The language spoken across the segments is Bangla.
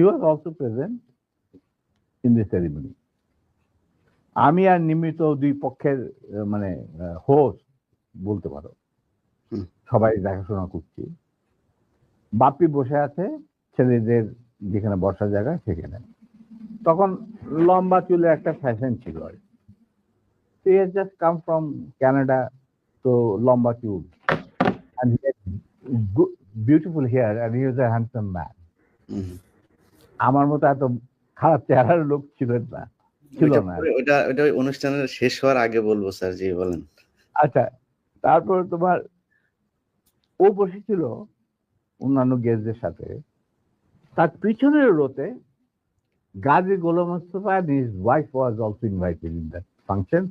He was also present in the ceremony আমি আর নিমিত দুই পক্ষের মানে হোস্ট বলতে পারো। সবাই দেখাশোনা করছি। বাপ্পি বসে আছে ছেলেদের যেখানে বসার জায়গা সেখানে। তখন লম্বা চুলে একটা ফ্যাশন ছিল আর she has just come from Canada তো লম্বা চুল। And he had good, beautiful hair and he আমার মতো এত খারাপ চেহারার লোক ছিল না ছিল না। ওইটা ওই অনুষ্ঠানের শেষ হওয়ার আগে বলব স্যার জি বলেন। আচ্ছা তারপর তোমার ও বসেছিল অন্যান্য গেস্টদের সাথে। তার পিছনের রোতে Gazi Golam Mustafa and his wife was also invited in that function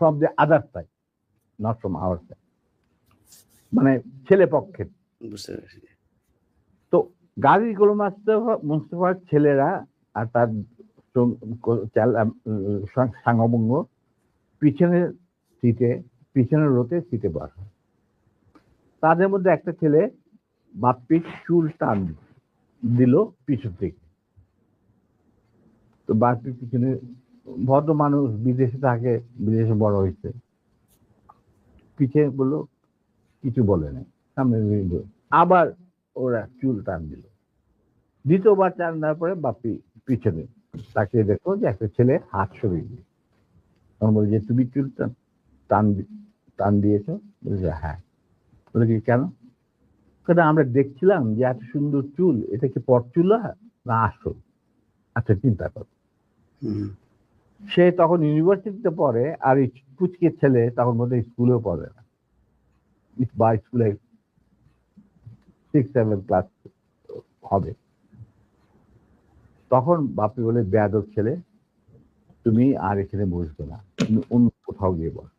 from the other side not from our side মানে ছেলে পক্ষের বুঝতে পেরেছি। গাজী গোলাম মুস্তফা মুস্তফার ছেলেরা আর তার সং- কো- চাল- আম, উম, সাং- সাঙ্গবঙ্গ পিছনের সিটে পিছনের রোতে সিটে বসা। তাদের মধ্যে একটা ছেলে বাপ্পির চুল টান দিল পিছন থেকে। তো বাপ্পির পিছনে ভদ্র মানুষ বিদেশে থাকে বিদেশে বড় হয়েছে। পিছে বলল কিছু বলে নাই। সামনে আবার ওরা চুল টান দিল। দ্বিতীয়বার টান দেওয়ার পরে বাপি পিছনে তাকে দেখো যে একটা ছেলে হাত সরিয়ে দিল। তখন বলে যে তুমি চুল টান টান টান দিয়েছ? বলে যে হ্যাঁ। বলে কি কেন? কেন আমরা দেখছিলাম যে এত সুন্দর চুল এটা কি পট চুল না আসল? আচ্ছা চিন্তা কর। সে তখন ইউনিভার্সিটিতে পড়ে আর এই পুচকের ছেলে তখন বোধহয় স্কুলেও পড়ে না। বা স্কুলে সিক্স সেভেন ক্লাস হবে। তখন বাপি বলে, বেয়াদব ছেলে, তুমি আর এখানে বসবে না, তুমি অন্য কোথাও গিয়ে বস।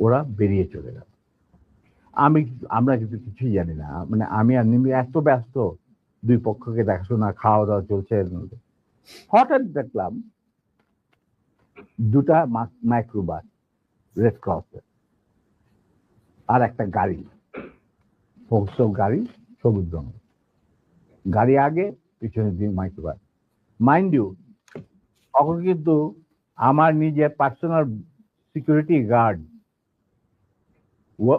ওরা বেরিয়ে চলে গেল। আমি, আমরা কিন্তু কিছুই জানি না। মানে আমি আর নিমি এত ব্যস্ত, দুই পক্ষকে দেখাশোনা খাওয়া দাওয়া চলছে এর মধ্যে। হঠাৎ দেখলাম, দুটা মাইক্রোবাস, রেড ক্রসের। আর একটা গাড়ি। হোসব গাড়ি সবুজ রঙ গাড়ি আগে পিছনে দিয়ে মাইক্রোবাস মাইন্ড ইউ তখন কিন্তু আমার নিজের personal security guard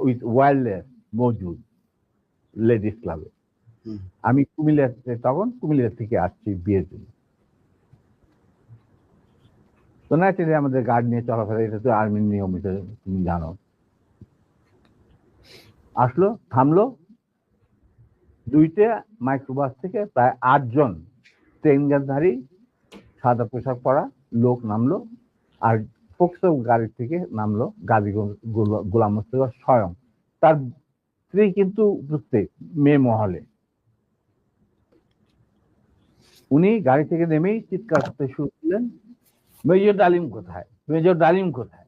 with wireless মজুদ লেডিস ক্লাবে আমি কুমিল্লাতে তখন কুমিল্লা থেকে আসছি বিয়ের জন্য। তো ন্যাচারালি আমাদের গার্ড নিয়ে চলাফেরা এটা তো আর্মির নিয়মিত তুমি জানো। আসলো, থামলো। দুইটা মাইক্রোবাস থেকে প্রায় আটজন ট্রেন গানধারী সাদা পোশাক পরা লোক নামলো আর ফোকসো গাড়ি থেকে নামলো গাজী গোলাম মোস্তফা স্বয়ং। তার স্ত্রী কিন্তু উপস্থিত মেয়ে মহলে। উনি গাড়ি থেকে নেমেই চিৎকার করতে শুরু করলেন, মেজর ডালিম কোথায়? মেজর ডালিম কোথায়?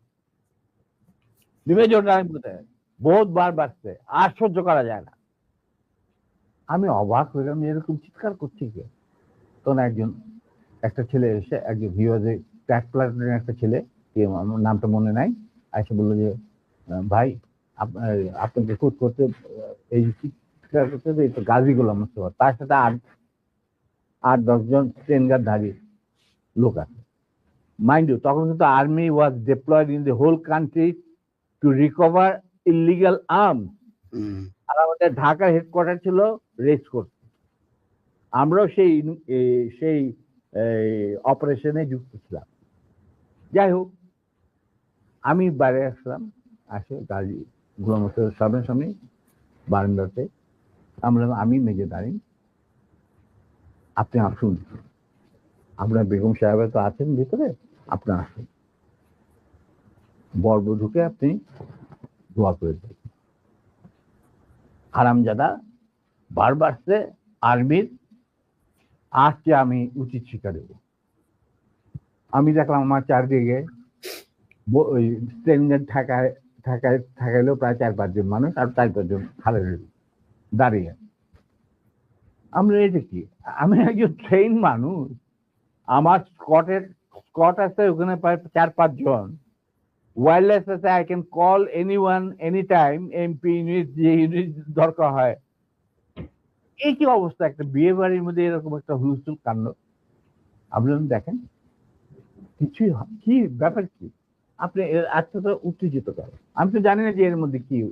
মেজর ডালিম কোথায়? বহুত বার বাড়ছে, আর সহ্য করা যায় না। আমি অবাক হয়ে গেলাম, এরকম চিৎকার করছি কে? তখন একজন, একটা ছেলে এসে, একজন হিওয়াজে ট্যাক প্লাটুনের একটা ছেলে আমার নামটা মনে নাই, এসে বলল যে ভাই, আপ- আপনাকে খুঁত করতে এই চিৎকার করতে এই তো গাজী গোলাম মোস্তফা, তার সাথে আট আট দশজন ট্রেনগারধারী লোক আছে। মাইন্ড ইউ তখন কিন্তু army was deployed in the whole country to recover illegal arms hmm, আর আমাদের ঢাকার হেডকোয়ার্টার ছিল রেস কোর্ট আমরাও সেই সেই অপারেশনে যুক্ত ছিলাম। যাই হোক আমি বাইরে আসলাম আসে গাড়ি গুলামতের সামনে সামনে বারান্দাতে। আমরা আমি মেজে দাঁড়িয়ে আপনি আসুন। আপনার বেগম সাহেব তো আছেন ভিতরে আপনি আসুন। বর্ব ঢুকে আপনি দোয়া করে দেন হারামজাদা বারবার সে আর্মির, আজকে আমি উচিত শিক্ষা দেব। আমি দেখলাম আমার চারদিকে ট্রেনের ঠেকায় ঠেকায়, ঠেকাইলেও প্রায় চার পাঁচজন মানুষ আর চার পাঁচজন খালে দাঁড়িয়ে আমরা যে কি? আমি একজন ট্রেন মানুষ, আমার স্কটের, স্কট আছে ওখানে প্রায় চার পাঁচজন ওয়্যারলেস আছে I can call anyone anytime MP unit যে ইউনিট দরকার হয়। এই কি অবস্থা? একটা বিয়ে বাড়ির মধ্যে এরকম একটা হুলস্থুল কাণ্ড। আপনি দেখেন, কিছুই হয়- কি ব্যাপার কি? আপনি আত্মটা উত্তেজিত করেন আমি তো জানি না যে এর মধ্যে কি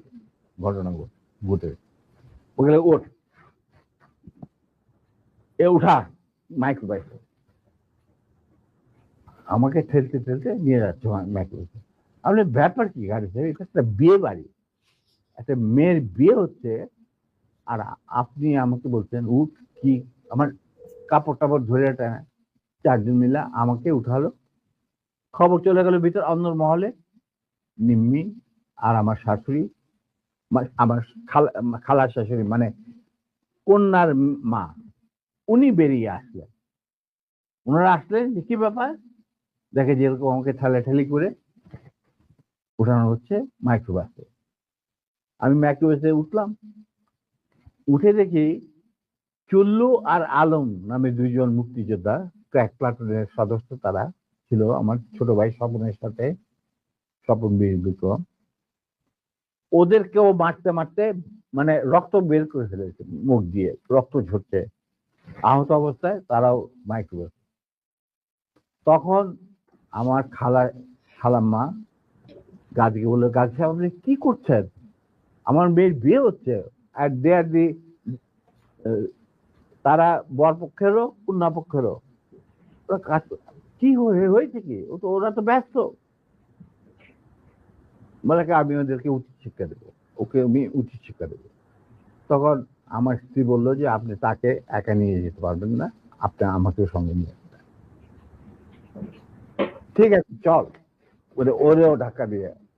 ঘটনা ঘট- ওগুলো ওঠ। এ, উঠা। মাইক্রোবাইক আমাকে ঠেলতে ঠেলতে নিয়ে যাচ্ছে মাইক্রোবাইক আপনি ব্যাপার কি গাড়িতে এটা একটা বিয়ে বাড়ি। একটা মেয়ের বিয়ে হচ্ছে, আর আপনি আমাকে বলছেন উঠ কি আমার কাপড় টাপড় ধরে টানা। চারজন মিলে আমাকে উঠালো। খবর চলে গেল ভিতর অন্য মহলে। নিম্মি আর আমার শাশুড়ি আমার খালা খালার শাশুড়ি মানে কন্যার মা, উনি বেরিয়ে আসলেন। ওনারা আসলেন যে কি ব্যাপার? দেখে যেরকম আমাকে ঠেলাঠেলি করে উঠানো হচ্ছে মাইক্রোবাসে আমি মাইক্রোবাসে উঠলাম, উঠে দেখি চল্লু আর আলম নামে দুইজন মুক্তিযোদ্ধা, ক্র্যাক প্লাটুনের সদস্য তারা ছিল, আমার ছোট ভাই স্বপনের সাথে, স্বপন বিক্রম। ওদেরকেও মারতে মারতে মানে রক্ত বের করে ফেলেছে, মুখ দিয়ে রক্ত ঝরছে। আহত অবস্থায় তারাও মাইক্রোবাস তখন আমার খালা খালাম্মা গাজীকে বলল গাজী সাহেব আপনি কি করছেন? আমার মেয়ের বিয়ে হচ্ছে। আর দে আর দি তারা বর পক্ষেরও কন্যা পক্ষেরও ওরা কাজ কি হয়েছে কি? ও তো, ওরা তো ব্যস্ত। বলে আমি ওদেরকে উচিত শিক্ষা দেবো। ওকে আমি উচিত শিক্ষা দেবো। তখন আমার স্ত্রী বলল যে, আপনি তাকে একা নিয়ে যেতে পারবেন না। আপনি আমাকে সঙ্গে নিয়ে ঠিক আছে, চল। ওরে ওরেও ঢাকা দিয়ে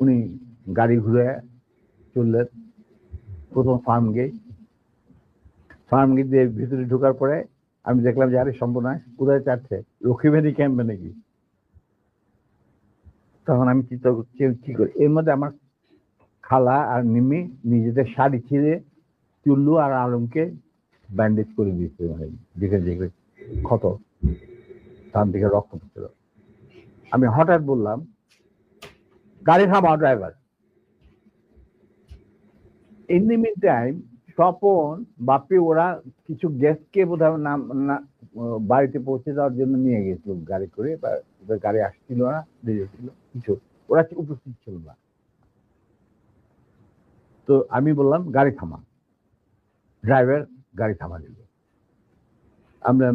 উনি গাড়ি ঘুরে চললেন প্রথম ফার্ম গেট ফার্ম গেট দিয়ে ভিতরে ঢোকার পরে আমি দেখলাম যে, আরে, সম্ভব নয়, কোথায় চাচ্ছে লক্ষ্মীবাড়ি ক্যাম্পে নাকি? তখন আমি চিন্তা কি করি? এর মধ্যে আমার খালা আর নিমি নিজেদের শাড়ি ছিঁড়ে চুল্লু আর আলমকে ব্যান্ডেজ করে দিয়েছে মানে যেখানে যেখানে ক্ষত, তার দিকে রক্ত পড়ছিল। আমি হঠাৎ বললাম গাড়ি থামাও driver in the meantime Swapan Bapi ওরা কিছু গেস্টকে বোধহয় নাম না বাড়িতে পৌঁছে দেওয়ার জন্য নিয়ে গেছিল গাড়ি করে, বা গাড়ি আসছিল না ছিল কিছু। ওরা উপস্থিত ছিল না। তো আমি বললাম, গাড়ি থামা। ড্রাইভার গাড়ি থামা দিল। আমরা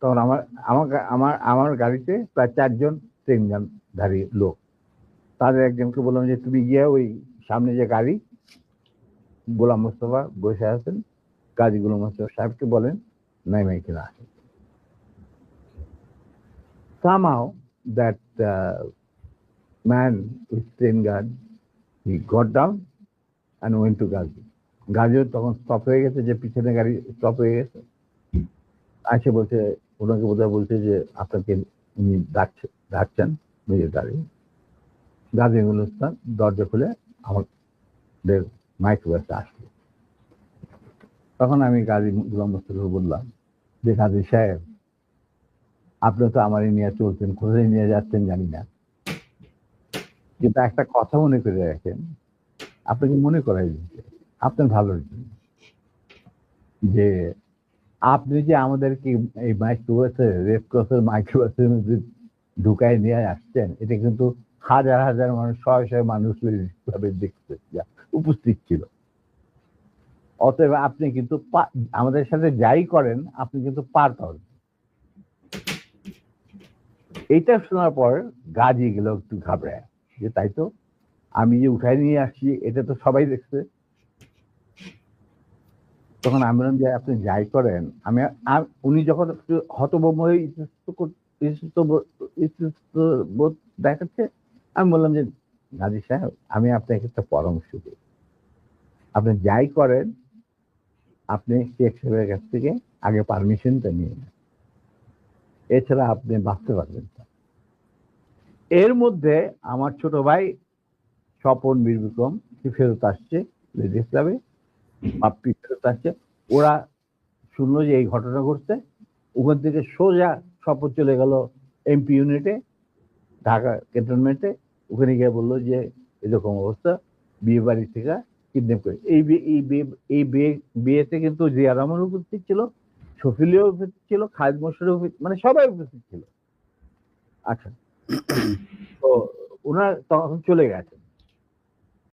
তখন আমার আমার আমার আমার গাড়িতে প্রায় চারজন, তিনজন ধারী লোক। তাদের একজনকে বললাম যে তুমি গিয়ে ওই সামনে যে গাড়ি গোলাম মোস্তফা বসে আছেন কাজী গোলাম মোস্তফা সাহেবকে বলেন নাই নাই কিনা আসেন. Somehow that uh, man with train guard he got down and went to Gazi. গাজিও তখন স্টপ হয়ে গেছে যে পিছনে গাড়ি স্টপ হয়ে গেছে। আসে বলছে ওনাকে বোধহয় বলছে যে আপনাকে উনি ডাকছে ডাকছেন নিজের গাড়ি। গাজী গুলস্তান দরজা খুলে আমাদের মাইক ব্যস্ত আসলো। তখন আমি গাজী গুলাম মোস্তফা বললাম, যে গাজী সাহেব, আপনি তো আমার নিয়ে চলছেন, কোথায় নিয়ে যাচ্ছেন জানি না। কিন্তু একটা কথা মনে করে রাখেন আপনাকে মনে করাই দিচ্ছে? আপনার ভালোর জন্য। যে আপনি যে আমাদেরকে এই মাইক্রোবাসে রেড ক্রসের মাইক্রোবাসের মধ্যে ঢুকায় নিয়ে আসছেন, এটা কিন্তু হাজার হাজার মানুষ, শয়ে মানুষ ভাবে দেখছে যা উপস্থিত ছিল। অতএব আপনি কিন্তু আমাদের সাথে যাই করেন, আপনি কিন্তু পার পাবেন। এইটা শোনার পর গাজি গেল একটু ঘাবড়ায়। যে তাই তো, আমি যে উঠাই নিয়ে আসছি, এটা তো সবাই দেখছে। তখন আমি বললাম যে, আপনি যাই করেন। আমি উনি যখন হতভম্ব হয়ে ইতস্ত কর- ইতস্ত বোধ- ইতস্ত বোধ দেখাচ্ছে আমি বললাম যে গাজী সাহেব, আমি আপনাকে একটা পরামর্শ দিই। আপনি যাই করেন, আপনি শেখ সাহেবের কাছ থেকে আগে পারমিশনটা নিয়ে নেন। এছাড়া আপনি বাঁচতে পারবেন না। এর মধ্যে আমার ছোট ভাই স্বপন বীর বিক্রম সে ফেরত আসছে লেডিস ক্লাবে, বাপ্পি ফেরত আসছে। ওরা শুনলো যে এই ঘটনা ঘটছে। ওখান থেকে সোজা স্বপন চলে গেল এমপি ইউনিটে ঢাকা ক্যান্টনমেন্টে ওখানে গিয়ে বলল যে, এরকম অবস্থা, বিয়ে বাড়ি থেকে কিডন্যাপ করে। এই এই বিয়ে এই বিয়ে, বিয়েতে কিন্তু জিয়া রহমান উপস্থিত ছিল শফিলিও উপস্থিত ছিল খায়দ মশুর মানে সবাই উপস্থিত ছিল। আচ্ছা। তো ওনার তখন চলে গেছেন।